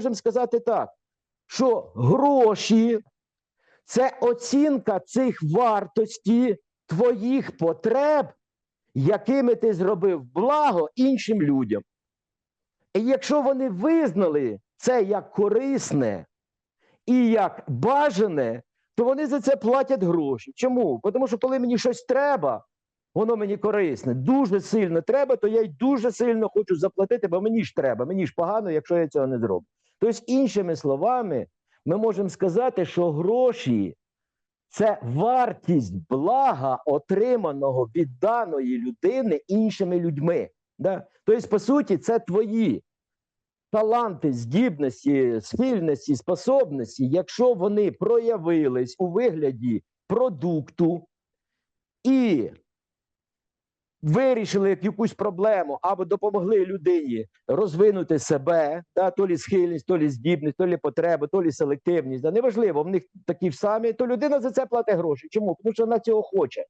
можемо сказати так, що гроші це оцінка цих вартості твоїх потреб, якими ти зробив благо іншим людям. І якщо вони визнали це як корисне і як бажане, то вони за це платять гроші. Чому? Тому що коли мені щось треба, воно мені корисне, дуже сильно треба, то я й дуже сильно хочу заплатити, бо мені ж треба, мені ж погано, якщо я цього не зроблю. Тобто, іншими словами, ми можемо сказати, що гроші це вартість блага, отриманого від даної людини іншими людьми. Да? Тобто, по суті, це твої таланти, здібності, схильності, способності, якщо вони проявились у вигляді продукту і вирішили якусь проблему або допомогли людині розвинути себе, да, то лі схильність, то лі здібність, то лі потреби, то лі селективність. Да, неважливо, в них такі самі, то людина за це платить гроші. Чому? Тому що вона цього хоче.